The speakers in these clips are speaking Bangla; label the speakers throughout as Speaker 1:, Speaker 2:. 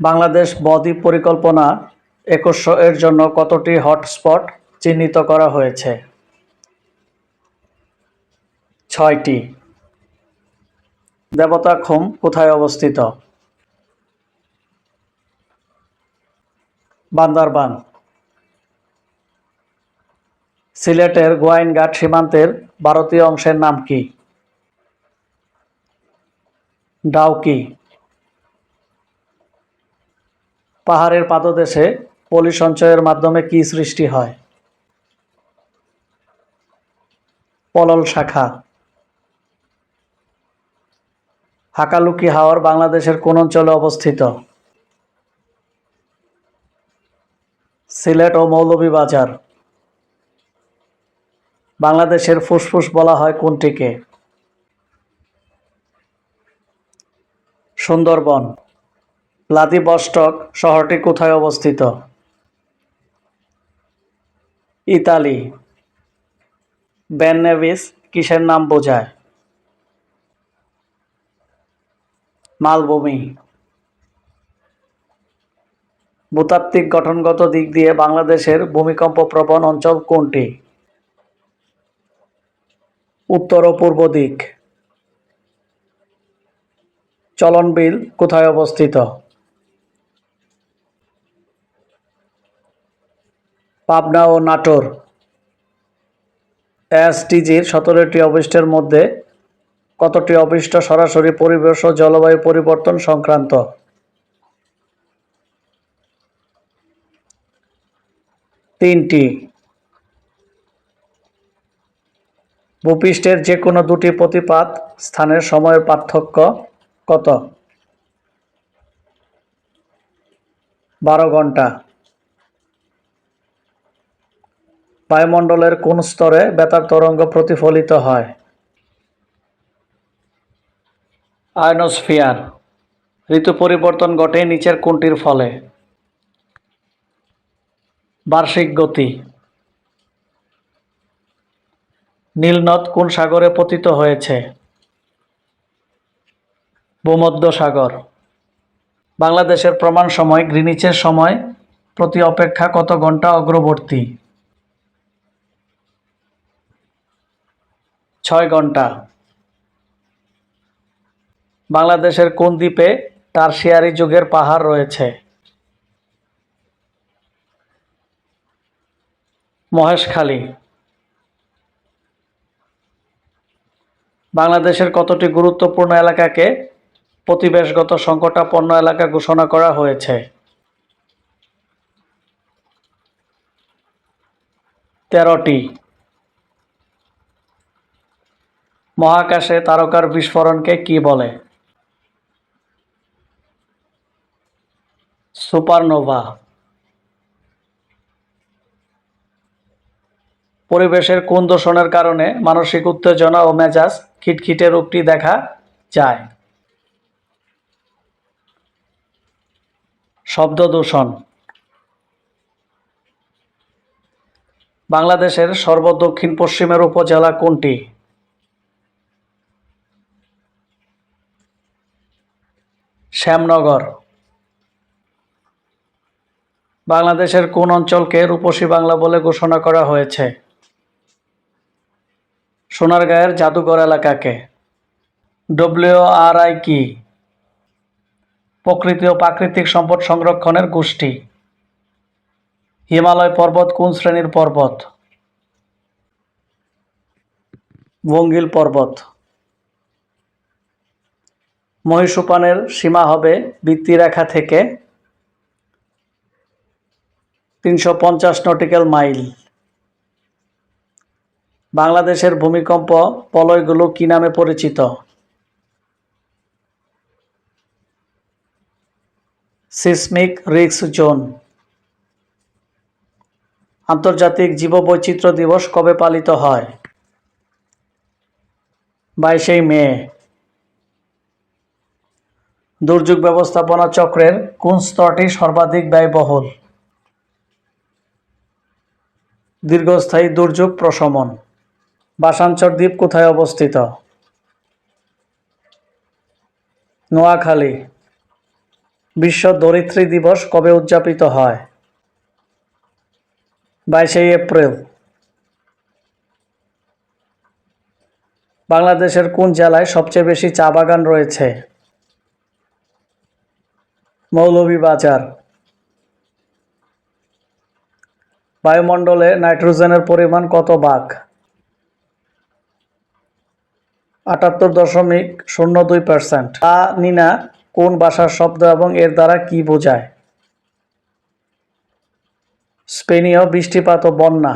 Speaker 1: বাংলাদেশ বদ্বীপ পরিকল্পনা একুশশো এর জন্য কতটি হটস্পট চিহ্নিত করা হয়েছে? ছয়টি। দেবতাখুম কোথায় অবস্থিত? বান্দারবান। সিলেটের গোয়াইনঘাট সীমান্তের ভারতীয় অংশের নাম কি? ডাউকি। পাহাড়ের পাদদেশে পলি সঞ্চয়ের মাধ্যমে কি সৃষ্টি হয়? পলল শাখা। হাকালুকি হাওর বাংলাদেশের কোন অঞ্চলে অবস্থিত? সিলেট ও মৌলভীবাজার। বাংলাদেশের ফুসফুস বলা হয় কোনটিকে? সুন্দরবন। ভ্লাদিভস্টক শহরটি কোথায় অবস্থিত? ইতালি। ব্যাননেভিস কিসের নাম বোঝায়? মালভূমি। ভূতাত্ত্বিক গঠনগত দিক দিয়ে বাংলাদেশের ভূমিকম্প প্রবণ অঞ্চল কোনটি? উত্তর ও পূর্ব দিক। চলনবিল কোথায় অবস্থিত? পাবনা ও নাটোর। এসডিজির সতেরোটি অভিষ্টের মধ্যে কতটি অভিষ্ট সরাসরি পরিবেশ ও জলবায়ু পরিবর্তন সংক্রান্ত? তিনটি। ভূপৃষ্ঠের যে কোনো দুটি প্রতিপাত স্থানের সময়ের পার্থক্য কত? বারো ঘণ্টা। বায়ুমণ্ডলের কোন স্তরে বেতার তরঙ্গ প্রতিফলিত হয়? আয়নোস্ফিয়ার। ঋতু পরিবর্তন ঘটে নিচের কোনটির ফলে? বার্ষিক গতি। নীলনদ কোন সাগরে পতিত হয়েছে? ভূমধ্য সাগর। বাংলাদেশের প্রমাণ সময়, গ্রিনিচের সময় প্রতি অপেক্ষা কত ঘণ্টা অগ্রবর্তী? ছয় ঘণ্টা। বাংলাদেশের কোন দ্বীপে টারশিয়ারি যুগের পাহাড় রয়েছে? মহেশখালী। বাংলাদেশের কতটি গুরুত্বপূর্ণ এলাকাকে প্রতিবেশগত সংকটাপন্ন এলাকা ঘোষণা করা হয়েছে? তেরোটি। মহাকাশে তারকার বিস্ফোরণকে কি বলে? সুপারনোভা। পরিবেশের কোন দূষণের কারণে মানসিক উত্তেজনা ও মেজাজ খিটখিটে রূপটি দেখা যায়? শব্দ দূষণ। বাংলাদেশের সর্বদক্ষিণ পশ্চিমের উপজেলা কোনটি? শ্যামনগর। বাংলাদেশের কোন অঞ্চলকে রূপসী বাংলা বলে ঘোষণা করা হয়েছে? সোনারগাঁয়ের জাদুঘর এলাকাকে। ডব্লিউআরআই কি? প্রকৃতি ও প্রাকৃতিক সম্পদ সংরক্ষণের গোষ্ঠী। হিমালয় পর্বত কোন শ্রেণির পর্বত? বঙ্গিল পর্বত। মহীসোপানের সীমা হবে বৃত্তিরেখা থেকে তিনশো পঞ্চাশ নটিক্যাল মাইল। বাংলাদেশের ভূমিকম্প বলয়গুলো কি নামে পরিচিত? Seismic risk zone. আন্তর্জাতিক জীববৈচিত্র্য দিবস কবে পালিত হয়? বাইশে মে। দুর্যোগ ব্যবস্থাপনা চক্রের কোন স্তরটি সর্বাধিক ব্যয়বহুল? দীর্ঘস্থায়ী দুর্যোগ প্রশমন। বাসাঞ্চর দ্বীপ কোথায় অবস্থিত? নোয়াখালী। বিশ্ব ধরিত্রী দিবস কবে উদযাপিত হয়? বাইশে এপ্রিল। বাংলাদেশের কোন জেলায় সবচেয়ে বেশি চা বাগান রয়েছে? মৌলভীবাজার। বায়ুমণ্ডলে নাইট্রোজেনের পরিমাণ কত ভাগ? আটাত্তর দশমিক শূন্য দুই পার্সেন্ট। তা নিনা কোন ভাষার শব্দ এবং এর দ্বারা কি বোঝায়? স্পেনীয় বৃষ্টিপাত ও বন্যা।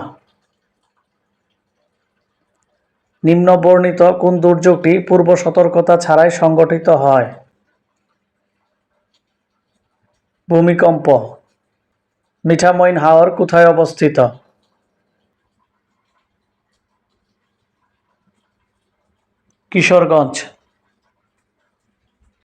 Speaker 1: নিম্ন বর্ণিত কোন দুর্যোগটি পূর্ব সতর্কতা ছাড়াই সংগঠিত হয়? ভূমিকম্প। মিঠামইন হাওর কোথায় অবস্থিত? কিশোরগঞ্জ।